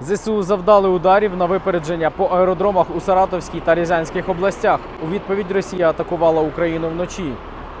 ЗСУ завдали ударів на випередження по аеродромах у Саратовській та Рязанських областях. У відповідь Росія атакувала Україну вночі.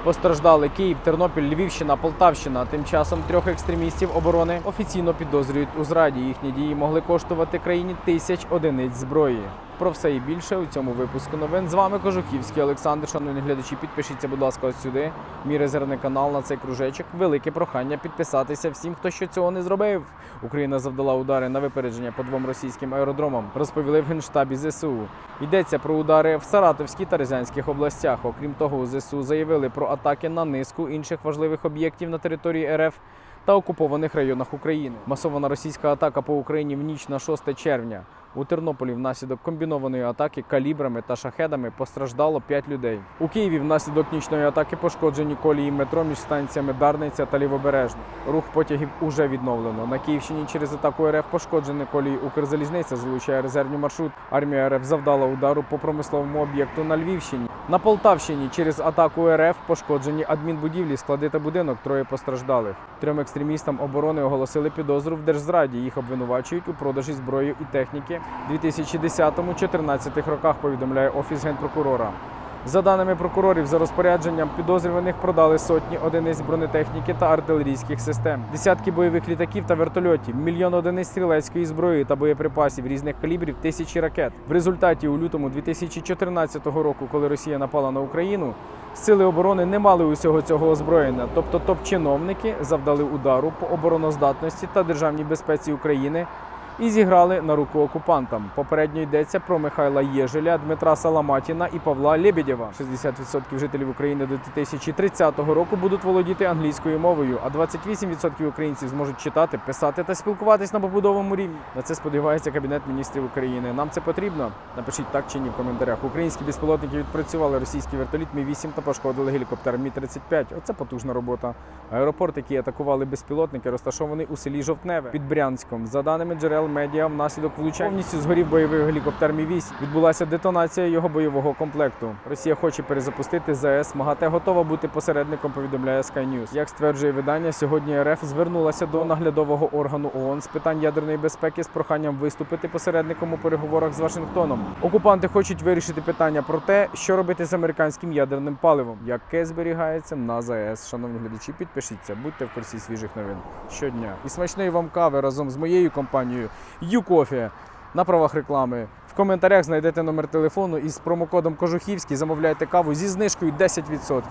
Постраждали Київ, Тернопіль, Львівщина, Полтавщина. Тим часом трьох екстремістів оборони офіційно підозрюють у зраді. Їхні дії могли коштувати країні тисяч одиниць зброї. Про все і більше у цьому випуску новин. З вами Кожухівський Олександр. Шановні глядачі, підпишіться, будь ласка, ось сюди. Мій резервний канал на цей кружечок. Велике прохання підписатися всім, хто ще цього не зробив. Україна завдала удари на випередження по двом російським аеродромам. Розповіли в генштабі ЗСУ. Йдеться про удари в Саратовській та Рязанських областях. Окрім того, ЗСУ заявили про атаки на низку інших важливих об'єктів на території РФ та окупованих районах України. Масована російська атака по Україні в ніч на 6 червня. У Тернополі внаслідок комбінованої атаки калібрами та шахедами постраждало 5 людей. У Києві внаслідок нічної атаки пошкоджені колії метро між станціями Дарниця та Лівобережна. Рух потягів уже відновлено. На Київщині через атаку РФ пошкоджені колії Укрзалізниця залучає резервні маршрут. Армія РФ завдала удару по промисловому об'єкту на Львівщині. На Полтавщині через атаку РФ пошкоджені адмінбудівлі, склади та будинок. Троє постраждалих. Трьом екстремістам оборони оголосили підозру в держзраді. Їх обвинувачують у продажі зброї і техніки 2010-2014 роках. Повідомляє офіс генпрокурора. За даними прокурорів, за розпорядженням підозрюваних продали сотні одиниць бронетехніки та артилерійських систем, десятки бойових літаків та вертольотів, мільйон одиниць стрілецької зброї та боєприпасів різних калібрів, тисячі ракет. В результаті у лютому 2014 року, коли Росія напала на Україну, сили оборони не мали усього цього озброєння. Тобто топ-чиновники завдали удару по обороноздатності та державній безпеці України і зіграли на руку окупантам. Попередньо йдеться про Михайла Єжеля, Дмитра Саламатіна і Павла Лебедєва. 60% жителів України до 2030 року будуть володіти англійською мовою, а 28% українців зможуть читати, писати та спілкуватись на побудовому рівні. На це сподівається Кабінет міністрів України. Нам це потрібно? Напишіть так чи ні в коментарях. Українські безпілотники відпрацювали російський вертоліт Мі-8 та пошкодили гелікоптер Мі-35. Оце потужна робота. Аеропорт, який атакували безпілотники, розташований у селі Жовтневе під Брянськом. За даними джерел медіа, внаслідок влучання повністю згорів бойовий гелікоптер Мі-8. Відбулася детонація його бойового комплекту. Росія хоче перезапустити ЗАЕС. МАГАТЕ готова бути посередником. Повідомляє Sky News. Як стверджує видання, сьогодні РФ звернулася до наглядового органу ООН з питань ядерної безпеки з проханням виступити посередником у переговорах з Вашингтоном. Окупанти хочуть вирішити питання про те, що робити з американським ядерним паливом, яке зберігається на ЗАЕС. Шановні глядачі, підпишіться, будьте в курсі свіжих новин щодня. І смачної вам кави разом з моєю компанією ЮКофі на правах реклами. В коментарях знайдете номер телефону і з промокодом Кожухівський замовляйте каву зі знижкою 10%.